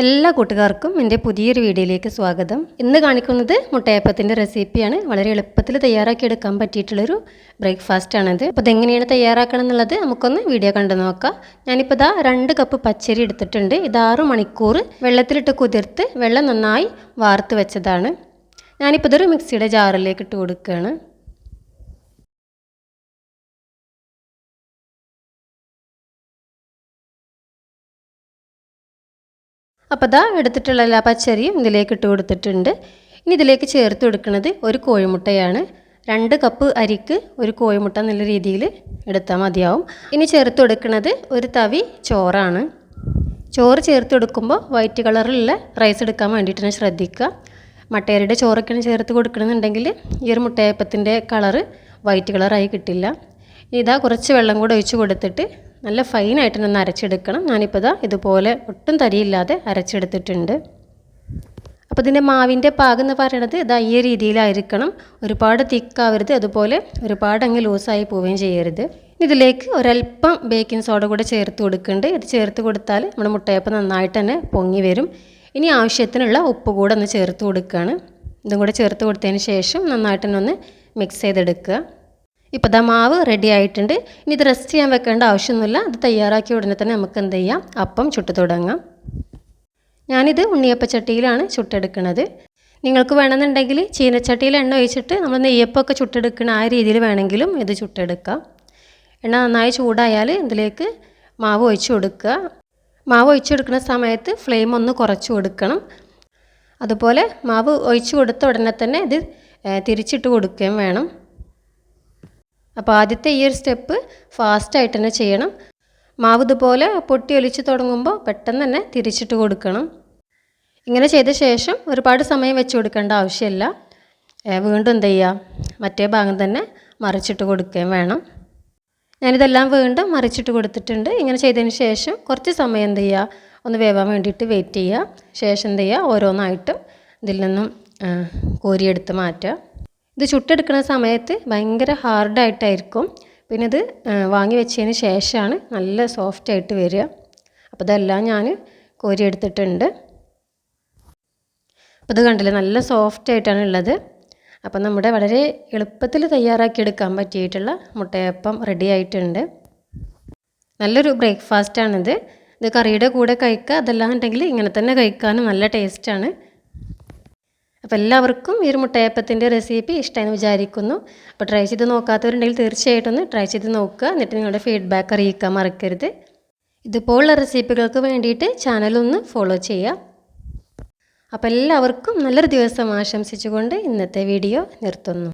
എല്ലാ കൂട്ടുകാർക്കും എന്റെ പുതിയൊരു വീഡിയോയിലേക്ക് സ്വാഗതം. ഇന്ന് കാണിക്കുന്നത് മുട്ടയപ്പത്തിന്റെ റെസിപ്പിയാണ്. വളരെ എളുപ്പത്തിൽ തയ്യാറാക്കി എടുക്കാൻ പറ്റിയിട്ടുള്ളൊരു ബ്രേക്ക്ഫാസ്റ്റ് ആണിത് അപ്പോൾ ഇതെങ്ങനെയാണ് തയ്യാറാക്കണം എന്നുള്ളത് നമുക്കൊന്ന് വീഡിയോ കണ്ടു നോക്കാം. ഞാനിപ്പോൾ ഇതാ രണ്ട് കപ്പ് പച്ചരി എടുത്തിട്ടുണ്ട്. ഇത് ആറ് മണിക്കൂർ വെള്ളത്തിലിട്ട് കുതിർത്ത് വെള്ളം നന്നായി വാർത്ത് വെച്ചതാണ്. ഞാനിപ്പോൾ ഇതൊരു മിക്സിയുടെ ജാറിലേക്ക് ഇട്ട് കൊടുക്കുകയാണ്. അപ്പോൾ ഇതാ എടുത്തിട്ടുള്ള എല്ലാ പച്ചരിയും ഇതിലേക്ക് ഇട്ട് കൊടുത്തിട്ടുണ്ട്. ഇനി ഇതിലേക്ക് ചേർത്ത് കൊടുക്കുന്നത് ഒരു കോഴിമുട്ടയാണ്. രണ്ട് കപ്പ് അരിക്ക് ഒരു കോഴിമുട്ട നല്ല രീതിയിൽ എടുത്താൽ മതിയാവും. ഇനി ചേർത്ത് കൊടുക്കുന്നത് ഒരു തവി ചോറാണ്. ചോറ് ചേർത്ത് കൊടുക്കുമ്പോൾ വൈറ്റ് കളറിലുള്ള റൈസ് എടുക്കാൻ വേണ്ടിയിട്ടാണ് ശ്രദ്ധിക്കുക. മട്ടയരിയുടെ ചോറൊക്കെയാണ് ചേർത്ത് കൊടുക്കണമെന്നുണ്ടെങ്കിൽ ഈ ഒരു മുട്ടയപ്പത്തിന്റെ കളറ് വൈറ്റ് കളറായി കിട്ടില്ല. ഇതാ കുറച്ച് വെള്ളം കൂടെ ഒഴിച്ച് കൊടുത്തിട്ട് നല്ല ഫൈനായിട്ട് ഒന്ന് അരച്ചെടുക്കണം. ഞാനിപ്പോൾ ഇതാ ഇതുപോലെ ഒട്ടും തരിയില്ലാതെ അരച്ചെടുത്തിട്ടുണ്ട്. അപ്പോൾ ഇതിന്റെ മാവിന്റെ പാകം എന്ന് പറയുന്നത് ഇതാ ഈ രീതിയിലായിരിക്കണം. ഒരുപാട് തിക്കാവരുത്. അതുപോലെ ഒരുപാട് അങ്ങ് ലൂസായി പോവുകയും ചെയ്യരുത്. ഇതിലേക്ക് ഒരല്പം ബേക്കിംഗ് സോഡ കൂടെ ചേർത്ത് കൊടുക്കുന്നുണ്ട്. ഇത് ചേർത്ത് കൊടുത്താൽ നമ്മുടെ മുട്ടയപ്പം നന്നായിട്ട് തന്നെ പൊങ്ങി വരും. ഇനി ആവശ്യത്തിനുള്ള ഉപ്പ് കൂടെ ഒന്ന് ചേർത്ത് കൊടുക്കുകയാണ്. ഇതും കൂടെ ചേർത്ത് കൊടുത്തതിന് ശേഷം നന്നായിട്ട് തന്നെ ഒന്ന് മിക്സ് ചെയ്തെടുക്കുക. ഇപ്പോൾ ദാ മാവ് റെഡി ആയിട്ടുണ്ട്. ഇനി ഇത് റെസ്റ്റ് ചെയ്യാൻ വെക്കേണ്ട ആവശ്യമൊന്നുമില്ല. അത് തയ്യാറാക്കിയ ഉടനെ തന്നെ നമുക്ക് എന്ത് ചെയ്യാം? അപ്പം ചുട്ടു തുടങ്ങാം. ഞാനിത് ഉണ്ണിയപ്പച്ചട്ടിയിലാണ് ചുട്ടെടുക്കുന്നത്. നിങ്ങൾക്ക് വേണമെന്നുണ്ടെങ്കിൽ ചീനച്ചട്ടിയിൽ എണ്ണ ഒഴിച്ചിട്ട് നമ്മൾ നെയ്യപ്പമൊക്കെ ചുട്ടെടുക്കുന്ന ആ രീതിയിൽ വേണമെങ്കിലും ഇത് ചുട്ടെടുക്കാം. എണ്ണ നന്നായി ചൂടായാൽ ഇതിലേക്ക് മാവ് ഒഴിച്ചു കൊടുക്കുക. മാവ് ഒഴിച്ചു കൊടുക്കുന്ന സമയത്ത് ഫ്ലെയിം ഒന്ന് കുറച്ച് കൊടുക്കണം. അതുപോലെ മാവ് ഒഴിച്ചു കൊടുത്ത ഉടനെ തന്നെ ഇത് തിരിച്ചിട്ട് കൊടുക്കുകയും വേണം. അപ്പോൾ ആദ്യത്തെ ഈ ഒരു സ്റ്റെപ്പ് ഫാസ്റ്റായിട്ട് തന്നെ ചെയ്യണം. മാവ് ഇതുപോലെ പൊട്ടി ഒലിച്ച് തുടങ്ങുമ്പോൾ പെട്ടെന്ന് തന്നെ തിരിച്ചിട്ട് കൊടുക്കണം. ഇങ്ങനെ ചെയ്ത ശേഷം ഒരുപാട് സമയം വെച്ച് കൊടുക്കേണ്ട ആവശ്യമില്ല. വീണ്ടും എന്ത് ചെയ്യുക മറ്റേ ഭാഗം തന്നെ മറിച്ചിട്ട് കൊടുക്കുകയും വേണം. ഞാനിതെല്ലാം വീണ്ടും മറിച്ചിട്ട് കൊടുത്തിട്ടുണ്ട്. ഇങ്ങനെ ചെയ്തതിന് ശേഷം കുറച്ച് സമയം എന്ത് ചെയ്യുക ഒന്ന് വേവാൻ വേണ്ടിയിട്ട് വെയിറ്റ് ചെയ്യുക ശേഷം എന്ത് ചെയ്യുക ഓരോന്നായിട്ടും ഇതിൽ നിന്നും കോരിയെടുത്ത് മാറ്റുക. ഇത് ചുട്ടെടുക്കുന്ന സമയത്ത് ഭയങ്കര ഹാർഡായിട്ടായിരിക്കും പിന്നെ ഇത് വാങ്ങി വെച്ചതിന് ശേഷമാണ് നല്ല സോഫ്റ്റ് ആയിട്ട് വരിക. അപ്പോൾ ഇതെല്ലാം ഞാൻ കോരിയെടുത്തിട്ടുണ്ട്. അപ്പോൾ ഇത് കണ്ടില്ലേ നല്ല സോഫ്റ്റ് ആയിട്ടാണ് ഉള്ളത്. അപ്പോൾ നമ്മുടെ വളരെ എളുപ്പത്തിൽ തയ്യാറാക്കി എടുക്കാൻ പറ്റിയിട്ടുള്ള മുട്ടയപ്പം റെഡി ആയിട്ടുണ്ട്. നല്ലൊരു ബ്രേക്ക്ഫാസ്റ്റാണിത് ഇത് കറിയുടെ കൂടെ കഴിക്കുക അതല്ലാന്നുണ്ടെങ്കിൽ ഇങ്ങനെ തന്നെ കഴിക്കാനും നല്ല ടേസ്റ്റാണ് അപ്പോൾ എല്ലാവർക്കും ഈ ഒരു മുട്ടയപ്പത്തിന്റെ റെസിപ്പി ഇഷ്ടമെന്ന് വിചാരിക്കുന്നു. അപ്പോൾ ട്രൈ ചെയ്ത് നോക്കാത്തവരുണ്ടെങ്കിൽ തീർച്ചയായിട്ടും ഒന്ന് ട്രൈ ചെയ്ത് നോക്കുക. എന്നിട്ട് നിങ്ങളുടെ ഫീഡ്ബാക്ക് അറിയിക്കാൻ മറക്കരുത്. ഇതുപോലുള്ള റെസിപ്പികൾക്ക് വേണ്ടിയിട്ട് ചാനലൊന്ന് ഫോളോ ചെയ്യുക. അപ്പോൾ എല്ലാവർക്കും നല്ലൊരു ദിവസം ആശംസിച്ചുകൊണ്ട് ഇന്നത്തെ വീഡിയോ നിർത്തുന്നു.